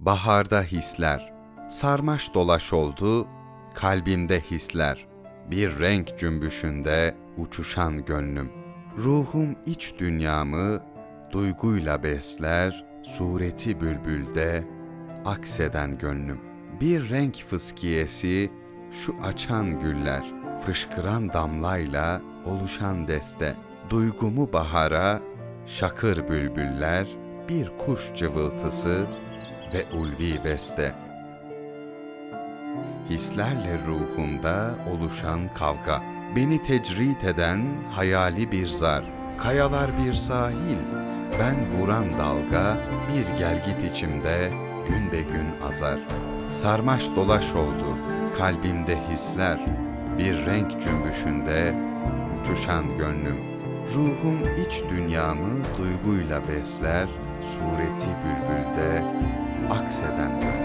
Baharda hisler, sarmaş dolaş oldu, kalbimde hisler. Bir renk cümbüşünde uçuşan gönlüm. Ruhum iç dünyamı duyguyla besler, sureti bülbülde akseden gönlüm. Bir renk fıskiyesi şu açan güller, fışkıran damlayla oluşan deste. Duygumu bahara, şakır bülbüller, bir kuş cıvıltısı ve ulvi beste. Hislerle ruhumda oluşan kavga, beni tecrit eden hayali bir zar, kayalar bir sahil, ben vuran dalga, bir gelgit içimde gün be gün azar. Sarmaş dolaş oldu kalbimde hisler, bir renk cümbüşünde uçuşan gönlüm. Ruhum iç dünyamı duyguyla besler, sureti bülbülde akseden gönlüm.